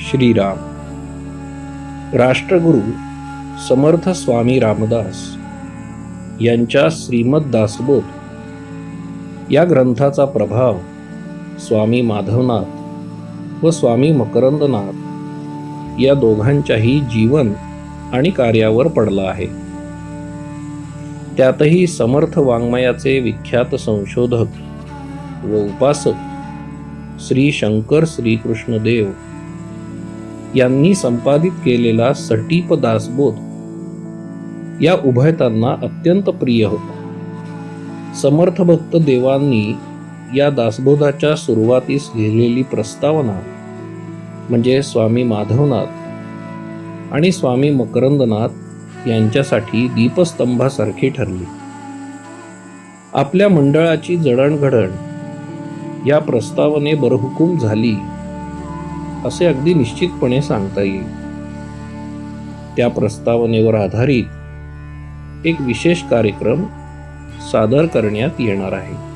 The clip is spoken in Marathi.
श्रीराम. राष्ट्रगुरु समर्थ स्वामी रामदास यांच्या श्रीमद दासबोध या ग्रंथाचा प्रभाव स्वामी माधवनाथ व स्वामी मकरंदनाथ या दोघांच्याही जीवन आणि कार्यावर पडला आहे. त्यातही समर्थ वाङ्मयाचे विख्यात संशोधक व उपासक श्री शंकर श्रीकृष्ण देव यांनी संपादित केलेला सटीप दासबोध या उभयतांना अत्यंत प्रिय होता. समर्थ भक्त देवांनी या दासबोधाच्या सुरुवातीस लिहिलेली प्रस्तावना म्हणजे स्वामी माधवनाथ आणि स्वामी मकरंदनाथ यांच्यासाठी दीपस्तंभासारखी ठरली. आपल्या मंडळाची जडणघडण या प्रस्तावने बरहुकूम झाली असे अगदी निश्चितपणे सांगता येईल. त्या प्रस्तावनेवर आधारित एक विशेष कार्यक्रम सादर करण्यात येणार आहे.